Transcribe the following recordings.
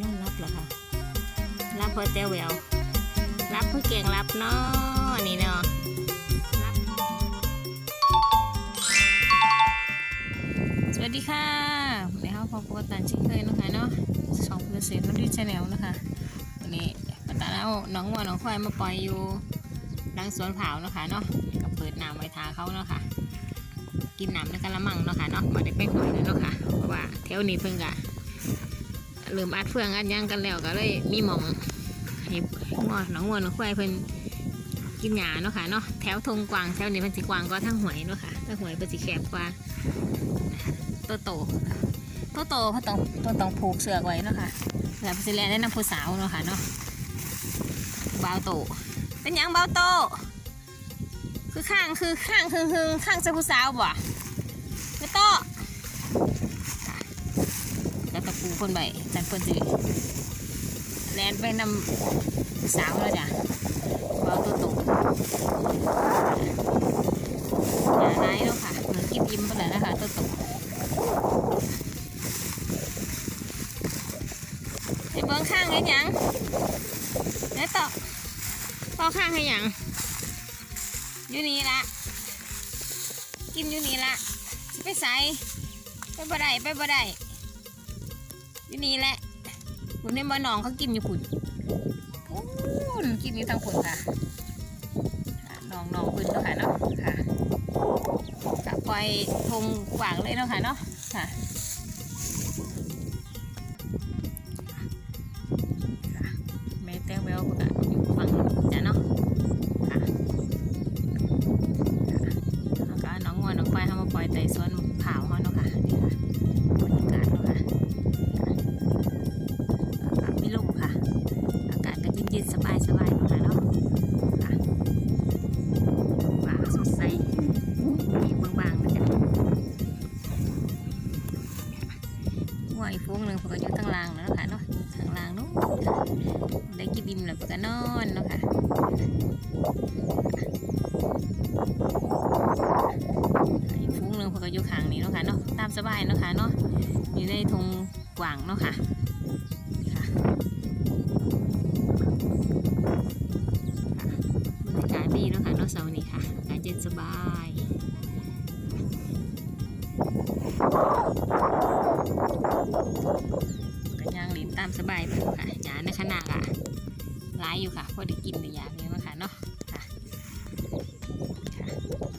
นอนรับเหรอคะรับพ่อเต้วแววรับเพื่อเก่งรับเนาะนี่เนาะสวัสดีค่ะเดี๋ยวเราพบกับตันเชิงเคยนะคะเนาะสองเปอร์เซ็นต์มันดีชแนลนะคะวันนี้ป้าตาเอาน้องวัวน้องควายมาปล่อยอยู่ดังสวนเผาเนาะคะเนาะก็เปิดน้ำไว้ทาเขาเนาะค่ะกินน้ำในกระมังเนาะค่ะเนาะมาได้ไปหอยเลยเนาะค่ะเพราะว่าแถวนี้เพิ่งกะ เริ่มอัดเฟืองอัดย่างกันแล้วก็เลยมีหมองให้งัวน้องงัวน้องควายเพิ่นกินหญ้าเนาะค่ะเนาะแถวทงกวางแถวนี้เพิ่นสิกวางก็ทั้งหวยเนาะค่ะทั้งหวยเพิ่นสิแคบกว่าตัวโตตัวโตเพิ่นต้องเพิ่นต้องผูกเสือกไว้เนาะค่ะแล้วเพิ่นสิแลนได้นำผู้สาวเนาะค่ะเนาะบ่าวโตเป็นยังบ่าวโตคือข้างคือข้างคือคือข้างเจ้าผู้สาวบ่ไม่โตะค่ะ แล้วตะปูคนใบจันเพิ่นสิแลนไปนำสาวแล้วจ้ะเบาตัวตอย่าร้ายแล้วค่ะเหมือนกินอิ่มไปแล้วนะคะตัวโตไอ้เบิ้งข้างให้ยังไอ้โตะต่อข้างให้ยังอยู่นี่ละกินอยู่นี่ละไปใส่ไปบ่ได้ไปบ่ได้ อยู่นี่แหละคุณในบ่อน้องเขากินอยู่คุณคุณกินอยู่ทางคุณค่ะค่ะน้องน้องคุณเนาะค่ะเนาะค่ะจะปล่อยทงขวางเลยเนาะค่ะเนาะค่ะค่ะ ว่างเนาะค่ะค่ะบรรยากาศดีเนาะค่ะเนาะเสาร์นี้ค่ะอากาศเย็นสบายก็ย่างเลินตามสบายไปค่ะยาในขนาดอะร้ายอยู่ค่ะพอได้กินในยาเนี้เนาค่ะเนาะค่ะ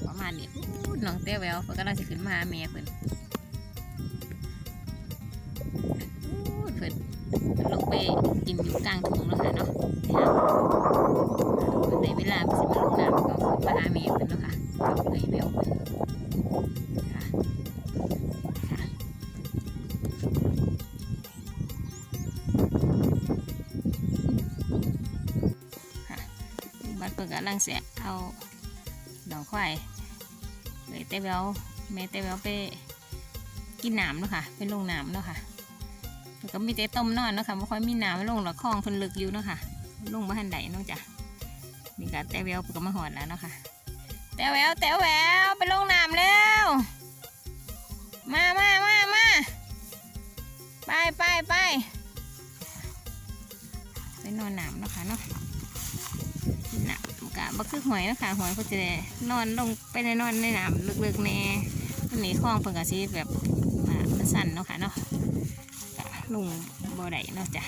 ประมาณนี้น้องเต้แววเพิ่นกำลังจะขึ้นมาหาแม่เพิ่น เพิ่นลงไปกินอยู่กลางทุ่งแล้วค่ะเนาะในเวลาเพิ่นสิมาลงน้ำก็ขึ้นมาหาแม่เพิ่นเนาะค่ะกับเอ้ยแววเพิ่นค่ะค่ะค่ะบัดเพิ่นกำลังเสียเอาดอกควายเลยเตเบลแม่เตเบลไปกินน้ำเนาะค่ะเป็นลงน้ำเนาะค่ะ ก็มีเต้ต้มนอนเนาะค่ะไม่ค่อยมีน้ำลงหรอกคลองเพิ่นลึกอยู่เนาะค่ะลงบ้านใดเนาะจ้ะนี่ก็เต้เบลเพิ่นก็มาหอดแล้วเนาะค่ะเต้เบลเต้เบลไปลงน้ำเร็วมามามามาไปไปไปไปนอนน้ำเนาะค่ะเนาะน่ะกะบักคือหอยนะคะหอยเขาจะนอนลงไปในนอนในน้ำลึกๆแน่อันนี้คลองเพิ่งกะสิแบบ สั่นเนาะค่ะเนาะกะลงบ่อใดเนาะจ้ะ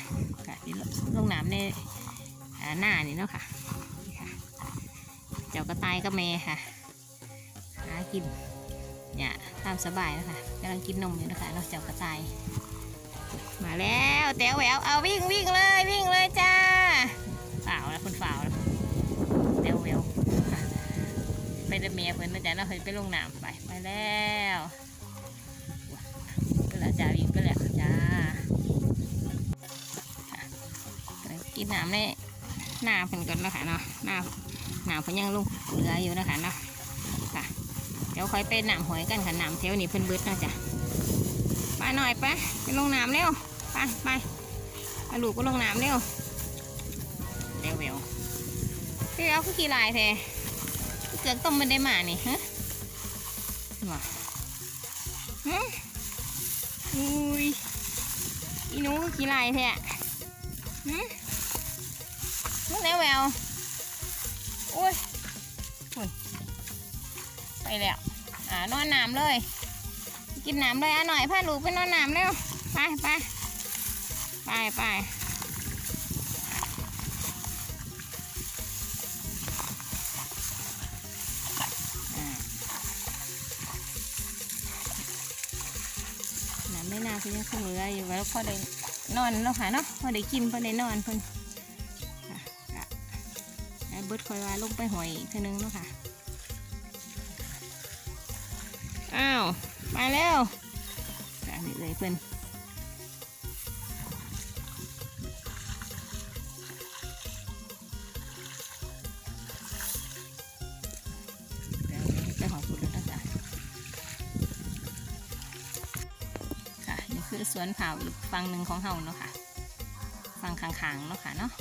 กะสิลงน้ำในหน้านี่เนาะค่ะนี่ค่ะเจ้ากระต่ายกับแม่ค่ะหากินเนี่ยตามสบายนะคะกำลังกินนมอยู่นะคะเนาะเจ้ากระต่าย มาแล้วแต๋วแหววเอาวิ่งวิ่งเลยวิ่งเลยจ้าฝ่าวแล้วคนฝ่าวแล้วเร็วเร็วไปเดเมียเพิ่นนะจ๊ะเนาเพิ่นไปลงน้ำไปไปแล้ว น้ำในหน้าเพิ่นก่อนเนาะค่ะเนาะหน้าหน้าเพิ่นยังลงเหลืออยู่นะคะเนาะค่ะเดี๋ยวค่อยไปน้ำหอยกันค่ะน้ำแถวนี้เพิ่นเบิดเนาะจ้ะไปหน่อยไปไปลงน้ำเร็วไปไปไปลูกก็ลงน้ำเร็วเร็วเร็วพี่เอาคือกี่ลายแท้เกือกต้มมันได้มานี่ฮะมาฮะอุ้ยอีนูคือกี่ลายแท้หืมนู่น แนวแววโอ้ยไปแล้วอ่านอนน้ำเลย กินน้ำเลยอะหน่อยพาลูกไปนอนน้ำเร็วไปไปไปไปน้ำไม่น่าจะยังคงเหลืออยู่แล้วพอได้นอนแล้วค่ะเนาะพอได้กินพอได้นอนเพิ่น เบิดคอยว่าลงไปหอยอีกทีนึงเนาะค่ะ อ้าว มาแล้วแบบนี้เลยเพื่อนเดี๋ยวไปของคุณแล้วจ้ะค่ะนี่คือสวนเผาอีกฝั่งหนึ่งของเฮาเนาะค่ะฝั่งข้างๆเนาะค่ะเนาะ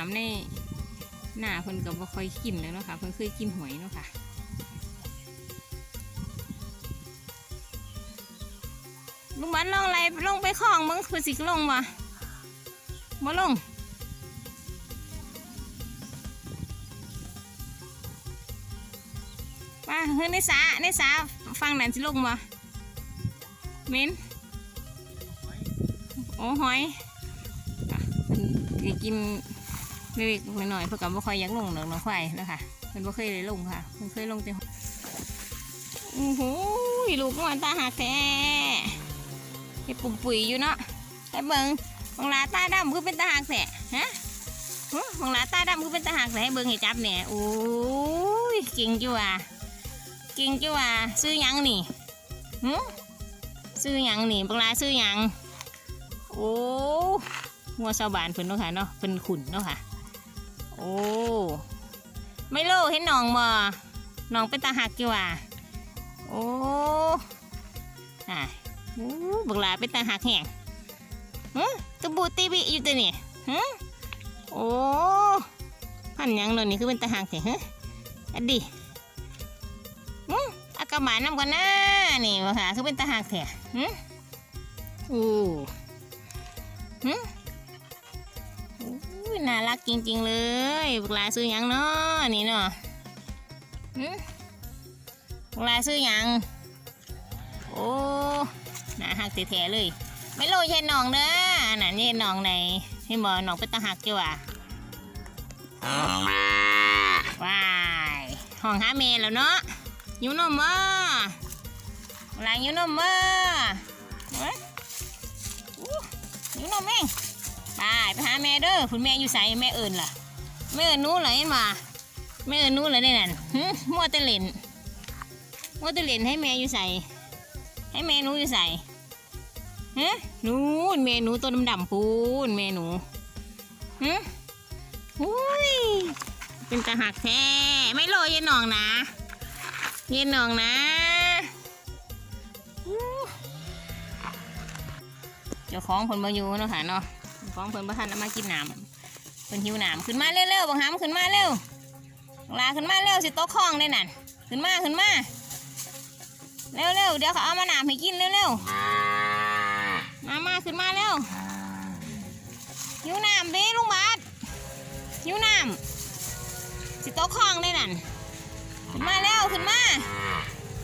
นน้ำในหน้าเพิ่นก็บ่ค่อยกินเลยเนาะค่ะเพิ่นเคยกินหวยเนาะค่ะลุงบันลงอะไรลงไปคลองมึงเพิ่นสิลงมาบ่ลงป้าเฮ้ยในสาในสาฟังนั่นสิลงมาเม้นโอ้หอยอยากกินเล็กๆน้อยๆเพื่อกับบ่ค่อยอยากลงหรอกน้องควายนะคะเพิ่นบ่เคยได้ลงค่ะเพิ่นเคยลงแต่โอ้โหลูกมันตาหักแท้เฮ็ดปุ่มปุ๋ยอยู่เนาะแต่เบิงของลาตาดำคือเป็นตาหักแท้ฮะหึของลาตาดำคือเป็นตาหักแท้ให้เบิงให้จับเนี่ยโอ้ยเก่งจังว่ะเก่งจังว่ะซื้อยังนี่หึซื้อยังนี่บังลาซื้อยังโอ้งัวชาวบ้านเพิ่นเนาะค่ะเนาะเพิ่นขุนเนาะค่ะ โอ้ไม่โลเห็นน้องบ่น้องเป็นตาหักกี่ว่าโอ้อ่าโอ้บักลาเป็นตาหักแห้งฮึกระบูตีบิอยู่ตัวนี่ฮึโอ้พันยังเนาะนี่คือเป็นตาหักแท้ฮะอดิฮึอากาบานน้ำก่อนนะนี่ว่ค่ะคือเป็นตาหักแท้ฮึโอ้ฮึ รักจริง ๆ เลยบุกลาซื้อยังเนาะนี่เนาะบุกลาซื้อยังโอ้น่าหักแท้ๆเลย ไม่โลใช่น้องเด้อนนั่นนี่น้องในให้บอกน้องเป็นตาหักจ้ะว้ายห้องหาเมย์แล้วเนาะหิวนมบ่บุกลาหิวนมบ่เอ้ยอู้หิวนมเอง ไปไปหาแม่เด้อคุณแม่อยู่ใส่แม่เอิญล่ะแม่เอิญนู้เหรอเห็นมาแม่เอิญนู้เหรอได้นั่นหึมัวแต่เล่นมัวแต่เล่นให้แม่อยู่ใส่ให้แม่หนูอยู่ใส่ฮะหนูนแม่หนูตัวดำๆปูนแม่หนูฮะอุ้ยเป็นตาหักแท้ไม่โลเย็นหนองนะ เย็นหนองนะเจ้าของผลมาอยู่เนาะค่ะเนาะ ของเพิ่นประทานเอามากินน้ำเพิ่นหิวน้ำขึ้นมาเร็วๆบังหามขึ้นมาเร็วลาขึ้นมาเร็วสิโต๊ะคล้องได้นั่นขึ้นมาขึ้นมาเร็วๆเดี๋ยวเขาเอามาน้ำให้กินเร็วๆมามาขึ้นมาเร็วหิวน้ำด้ลุงบาสหิวน้ำสิโต๊ะคล้องได้นั่นขึ้นมาเร็วขึ้นมา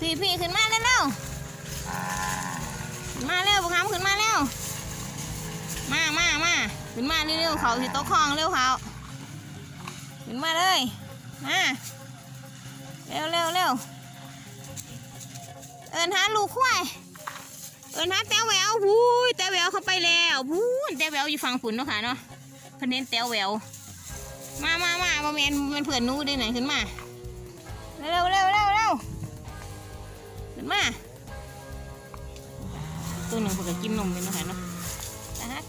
พี่พี่ๆขึ้นมาเร็วๆขึ้นมาเร็วบังหามขึ้นมาเร็ว มามามาขึ้นมาเร็วๆเขาสิโต๊ะคลองเร็วเขาขึ้นมาเลยมาเร็วเร็วเร็วเอินหาลูกควายเอินหาแต้วแววพูยแต้วแววเข้าไปแล้วพูนแต้วแววอยู่ฝั่งฝุ่นเนาะค่ะเนาะเพนเน้นแต้วแววมามามาบะเมนมันเผื่อนนู้ได้ไหนขึ้นมาเร็วเร็วเร็วเร็วขึ้นมาตัวหนึ่งเพื่อกินนมเลยเนาะค่ะเนาะ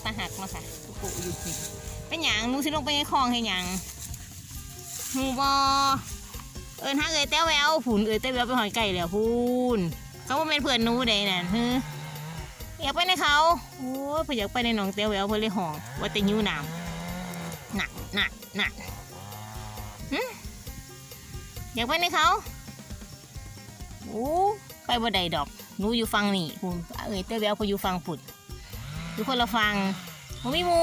ตาหักตาหักมาค่ะปุปุอยู่นี่เป็นหยังนูสิลงไปในคลองให้หยังหูบอเอินฮักเอ้ยแต้วแววผุนเอ้ยแต้วแววไปหอยไก่แล้วพูนเขาเป็นเพื่อนนูเด้นั่นฮึอยากไปในเขาโอ้ยเพิ่นอยากไปในหนองเตียวแววเพิ่นเลยห้องว่าแต่ยิ้วน้ำหนักหนักหนักหึอยากไปในเขาโอ้ไปบ่ได้ดอกนูอยู่ฟังนี่คุณเอ้ยเตียวแววเพิ่อยู่ฟังปุด อยู่คนละฟังบ่มีหมู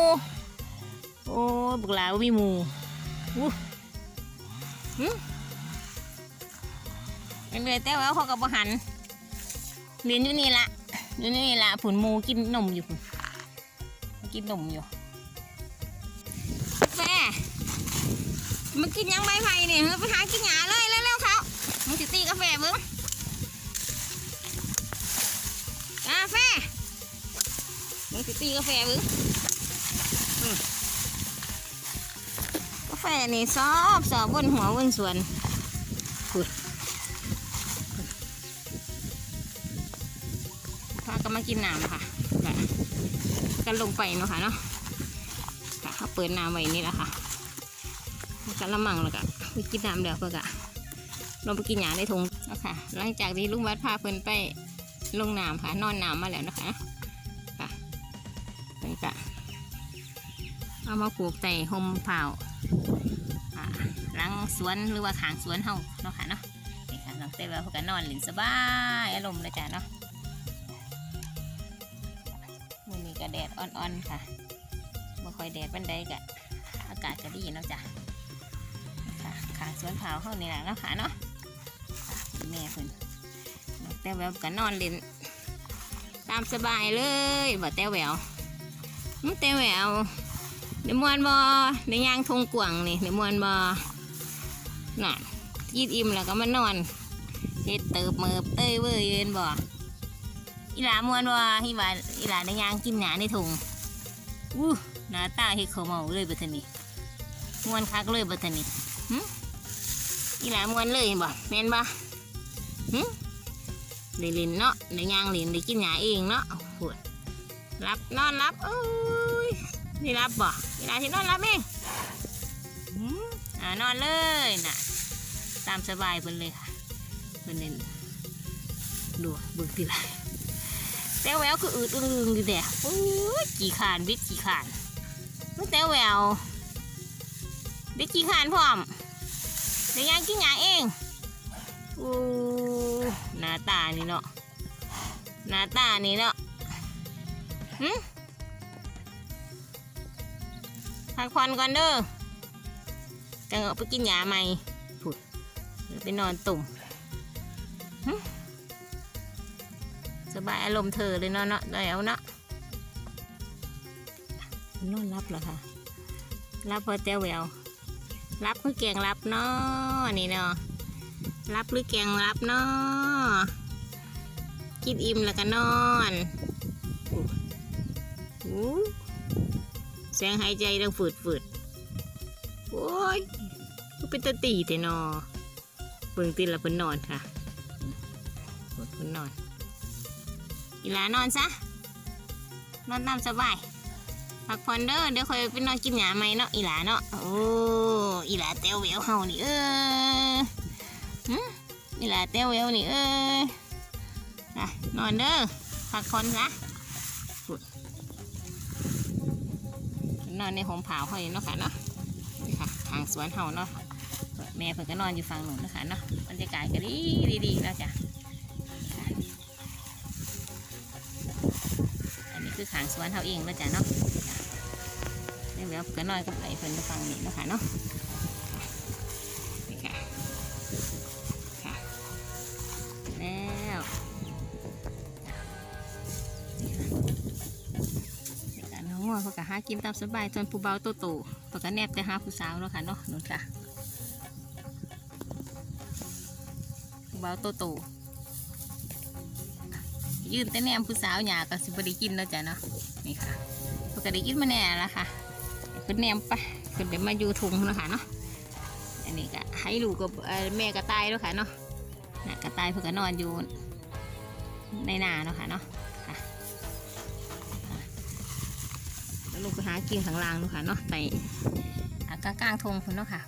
โอ้บุกหลาบ่มีหมูอู้หึเป็นเลยเตียวแหววเขากับบ่หันเรียนอยู่นี่ละอยู่นี่ละผุนหมูกินนมอยู่กินนมอยู่แฟมากินยังใบไผ่เนี่ยไปหากินหยาเลยเร็วๆเขามึงสิตีกาแฟเบิ้งกาแฟ สิตีกาแฟเบิ้งกาแฟนี่ซอบซอบบนหัวบนสวนพุ่นพากันมากินน้ำค่ะกันลงไปเนาะค่ะเนาะค่ะเขาเปิดน้ำไว้นี่แหละค่ะกันละมังแล้วก็ไปกินน้ำเดี๋ยวเพื่อกะลงไปกินหยาในถุงแล้วค่ะ หลังจากที่ลุงวัดพาเพิ่อนไปลงน้ำค่ะ นอนน้ำมาแล้วนะคะ เอามาปลูกใส่ห่มเผาอ่าหลังสวนหรือว่าขางสวนเฮาเนาะค่ะเนาะนี่ค่ะน้องเต้ว่าเพิ่นก็นอนหลินสบายอารมณ์เลยจ้ะเนาะมือนี้ก็แดดอ่อนๆค่ะบ่ค่อยแดดปันใดกะอากาศก็ดีเนาะจ้ะค่ะขาสวนเผาเข้านี่แหละเนาะค่ะเนาะค่คุณแม่เพิ่นแต่แววก็นอนเล่นตามสบายเลยบ่แต่แววอืมแต่แวว เดี๋ยวมวนบ่เดี๋ยวยางทงกวางนี่เดี๋ยวมวนบ่น่ะยีดอิ่มแล้วก็มานอนเฮ็ดเติบเมิบเอ้ยเว้ยเย็นบ่อีหลามวนว่าอีหลาอีหลาในยางกินหนาในถุงอู้หน้าตาเฮ็ดเขาเมาเลยบัดนี่มวนคักเลยบัดนี่หึอีหลามวนเลยบ่แม่นบ่หึได้เล่นเนาะได้ยางเล่นได้กินหญ้าเองเนาะโหดรับนอนรับเอ้ย นี่รับบ่อีหลาที่นอนรับเองอ่านอนเลยน่ะ ตามสบายเพิ่นเลยค่ะเพิ่นเล่นดูเบิ่งทีไรแต่แววคืออืดอึงอยู่แต่โอ้ยกี่ขานบิดกี่ขานมันแต่แววบิดกี่ขานพร้อมเดี๋ยวยังกินหยาเองโอ้หน้าตานี่เนาะหน้าตานี่เนาะหึ พักผ่อนก่อนเด้อจังเอาไปกินหยาใหม่ผุดเดี๋ยวไปนอนตุ่มสบายอารมณ์เธอเลยเนาะเนาะแล้วเนาะนอนรับเหรอคะรับพอเจ้าแววรับคือแกงรับเนาะนี่เนาะรับหรือแกงรับเนาะกินอิ่มแล้วก็นอนอู้อู้ แสงหายใจดังฝืดฝืดโอ้ยก็เป็นตาตีแต่นอเบิ่งตีละเพิ่นนอนค่ะเพิ่นนอนอีหลานอนซะนอนตามสบายพักผ่อนเด้อเดี๋ยวคอยไปนอนกินหยาไหมเนาะอีหลาเนาะโอ้อีหลาเต้วเววเฮานี่เออหึอีหลาเต้วเววนี่เออนะนอนเด้อพักผ่อนซะ นอนในหอมผาวเฮานี่เนาะค่ะเนาะนี่ค่ะทางสวนเฮาเนาะแม่เพิ่นก็นอนอยู่ฝั่งหนูนเนาะคะเนาะบรรยากาศก็ดีดีดีๆเนาะจ้ะอันนี้คือขางสวนเฮาเองแล้วจ้ะเนาะจ้ะเดี๋ยวเดี๋ยวก็นอนกับไปเพิ่นไปฟังนี่เนาะค่ะเนาะ ว่าเพิ่นก็หากินตามสบายจนผู้เบาโตโตเพิ่นก็แนบแต่หาผู้สาวเนาะค่ะเนาะนู่นค่ะผู้เบาโตโตยืนแต่แนมผู้สาวหยาก็สิบได้กินแล้วจ้ะเนาะนี่ค่ะปกติกินมาแน่ละค่ะเป็นแนมไปเป็นเดี๋ยวมาอยู่ทุงเนาะคะเนาะอันนี้ก็ให้ลูกกับแม่กระต่ายแล้วค่ะเนาะนะกระต่ายเพื่อนก็นอนอยู่ในนาเนาะค่ะเนาะ ลูกไปหากินข้างลางนูค่ะเนาะไปกลางกลางทงคุณเนาะค่ะ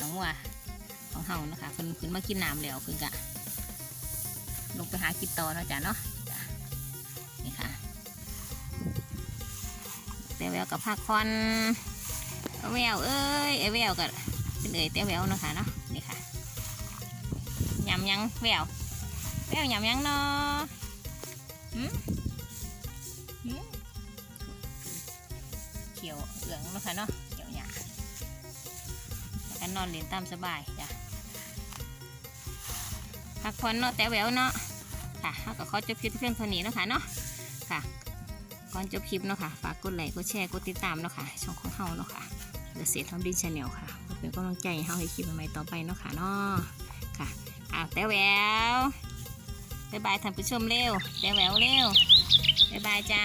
น้องว่าของเฮานะคะคุณคุณมากินน้ำแล้วคุณกะลงไปหากินต่อเนาะจ้ะเนาะนี่ค่ะเต่แววกับผักคอนเแววเอ้ยเอแววกับเป็นเอ้ยแต่แววเนาะค่ะเนาะนี่ค่ะยำยังแววแววยำยังเนาะ ขียวเหลืองนะคะเนาะเขียวหยาแล้วกันนอนเล่นตามสบายจ้ะพักผ่อนเนาะแต่แววเนาะค่ะเขาก็ขอจบคลิปเพียงเท่านี้นะคะเนาะค่ะก่อนจบคลิปเนาะค่ะฝากกดไลค์กดแชร์กดติดตามเนาะค่ะช่องของเฮาเนาะค่ะเดอะเสียทอมดินชาแนลค่ะเพื่อเป็นกำลังใจให้เฮาให้คลิปใหม่ๆต่อไปเนาะค่ะเนาะค่ะอ้าวแต่แววบ๊ายบายท่านผู้ชมเร็วแต่แววเร็วบ๊ายบายจ้า